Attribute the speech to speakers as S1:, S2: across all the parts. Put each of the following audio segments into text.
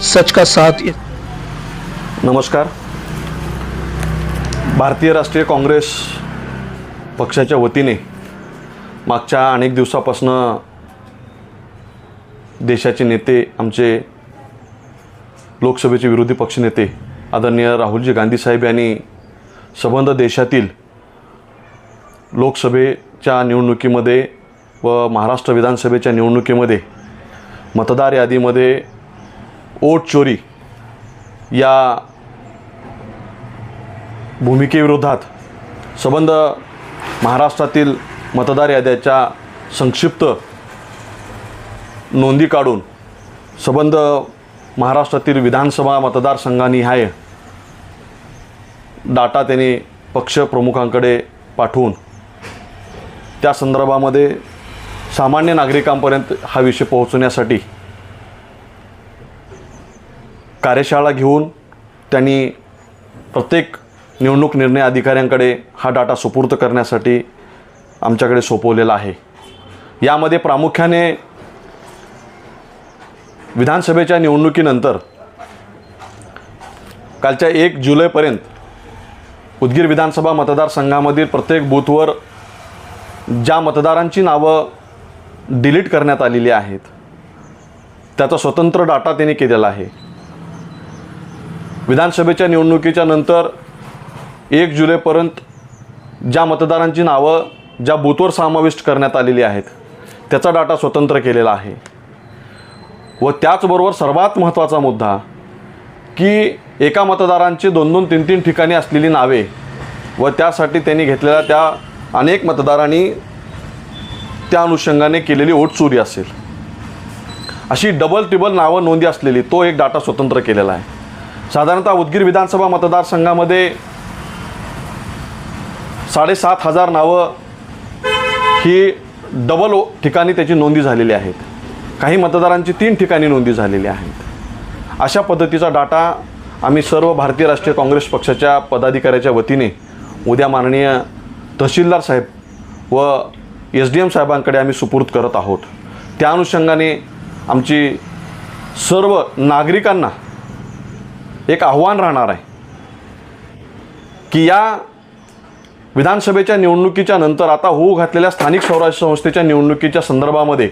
S1: सच का साथ
S2: नमस्कार. भारतीय राष्ट्रीय काँग्रेस पक्षाच्या वतीने मागच्या अनेक दिवसापासनं देशाचे नेते आमचे लोकसभेचे विरोधी पक्षनेते आदरणीय राहुलजी गांधी साहेब यांनी संबंध देशातील लोकसभेच्या निवडणुकीमध्ये व महाराष्ट्र विधानसभेच्या निवडणुकीमध्ये मतदार यादीमध्ये ओट चोरी या भूमिकेविरोधात संबंध महाराष्ट्रातील मतदार याद्याच्या संक्षिप्त नोंदी काढून संबंध महाराष्ट्रातील विधानसभा मतदारसंघानिहाय डाटा त्यांनी पक्षप्रमुखांकडे पाठवून त्या संदर्भामध्ये सामान्य नागरिकांपर्यंत हा विषय पोहोचवण्यासाठी कार्यशाळा घेऊन त्यांनी प्रत्येक निवडणूक निर्णय अधिकाऱ्यांकडे हा डाटा सुपूर्द करण्यासाठी आमच्याकडे सोपवलेला आहे. यामध्ये प्रामुख्याने विधानसभेच्या निवडणुकीनंतर कालच्या एक जुलैपर्यंत उदगीर विधानसभा मतदारसंघामधील प्रत्येक बूथवर ज्या मतदारांची नावं डिलीट करण्यात आलेली आहेत त्याचा स्वतंत्र डाटा त्यांनी केलेला आहे. विधानसभेच्या निवडणुकीच्या नंतर एक जुलैपर्यंत ज्या मतदारांची नावं ज्या बूथवर समाविष्ट करण्यात आलेली आहेत त्याचा डाटा स्वतंत्र केलेला आहे. व त्याचबरोबर सर्वात महत्त्वाचा मुद्दा की एका मतदारांची दोन दोन तीन तीन ठिकाणी असलेली नावे व त्यासाठी त्यांनी घेतलेल्या त्या अनेक मतदारांनी त्या अनुषंगाने केलेली ओट चोरी असेल. अशी डबल टिबल नावं नोंदी असलेली तो एक डाटा स्वतंत्र केलेला आहे. साधारणतः उदगीर विधानसभा मतदारसंघामध्ये साडेसात हजार नावं ही डबल ओ- ठिकाणी त्याची नोंदी झालेली आहेत. काही मतदारांची तीन ठिकाणी नोंदी झालेली आहेत. अशा पद्धतीचा डाटा आम्ही सर्व भारतीय राष्ट्रीय काँग्रेस पक्षाच्या पदाधिकाऱ्याच्या वतीने उद्या माननीय तहसीलदार साहेब व एस डी एम साहेबांकडे आम्ही सुपूर्द करत आहोत. त्या अनुषंगाने आमची सर्व नागरिकांना एक आव्हान राहणार आहे की या विधानसभेच्या निवडणुकीच्या नंतर आता होऊ घातलेल्या स्थानिक स्वराज्य संस्थेच्या निवडणुकीच्या संदर्भामध्ये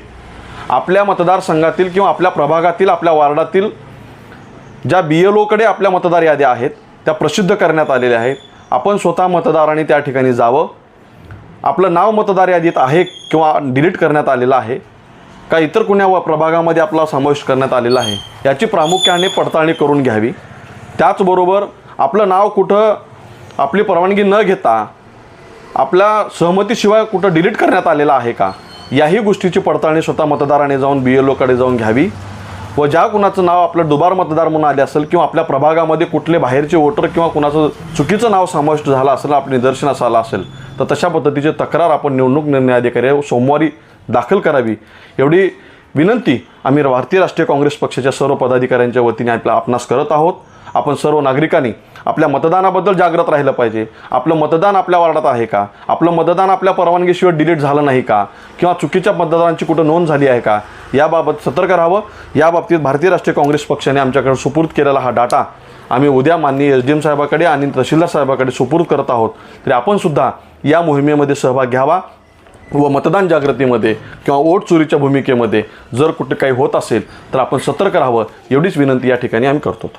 S2: आपल्या मतदारसंघातील किंवा आपल्या प्रभागातील आपल्या वार्डातील ज्या बी एल ओकडे आपल्या मतदार याद्या आहेत त्या प्रसिद्ध करण्यात आलेल्या आहेत. आपण स्वतः मतदारांनी त्या ठिकाणी जावं. आपलं नाव मतदार यादीत आहे किंवा डिलीट करण्यात आलेलं आहे. का इतर कुण्या व प्रभागामध्ये आपला समावेश करण्यात आलेला आहे याची प्रामुख्याने पडताळणी करून घ्यावी. त्याचबरोबर आपलं नाव कुठं आपली परवानगी न घेता आपल्या सहमतीशिवाय कुठं डिलीट करण्यात आलेलं आहे का? याही गोष्टीची पडताळणी स्वतः मतदाराने जाऊन बी एल ओकडे जाऊन घ्यावी. व ज्या कुणाचं नाव आपलं दुबार मतदार म्हणून आले असेल किंवा आपल्या प्रभागामध्ये कुठले बाहेरचे वोटर किंवा कुणाचं चुकीचं नाव समाविष्ट झालं असेल आपल्या निदर्शनास आलं असेल तर तशा पद्धतीची तक्रार आपण निवडणूक निर्णय अधिकारी सोमवारी दाखल करावी. एवढी विनंती आम्ही भारतीय राष्ट्रीय काँग्रेस पक्षाच्या सर्व पदाधिकाऱ्यांच्या वतीने आपल्या आपणास करत आहोत. आपण सर्व नागरिकांनी आपल्या मतदानाबद्दल जागृत राहिलं पाहिजे. आपलं मतदान आपल्या वार्डात आहे का? आपलं मतदान आपल्या परवानगीशिवाय डिलीट झालं नाही का? किंवा चुकीच्या मतदारांची कुठं नोंद झाली आहे का? याबाबत सतर्क राहावं. याबाबतीत भारतीय राष्ट्रीय काँग्रेस पक्षाने आमच्याकडे सुपूर्द केलेला हा डाटा आम्ही उद्या माननीय एस डी एम साहेबाकडे आणि तहसीलदार साहेबाकडे सुपूर्द करत आहोत. तरी आपण सुद्धा या मोहिमेमध्ये सहभाग घ्यावा व मतदान जागृतीमध्ये किंवा वोट चोरीच्या भूमिकेमध्ये जर कुठे काही होत असेल तर आपण सतर्क राहावं एवढीच विनंती या ठिकाणी आम्ही करतो.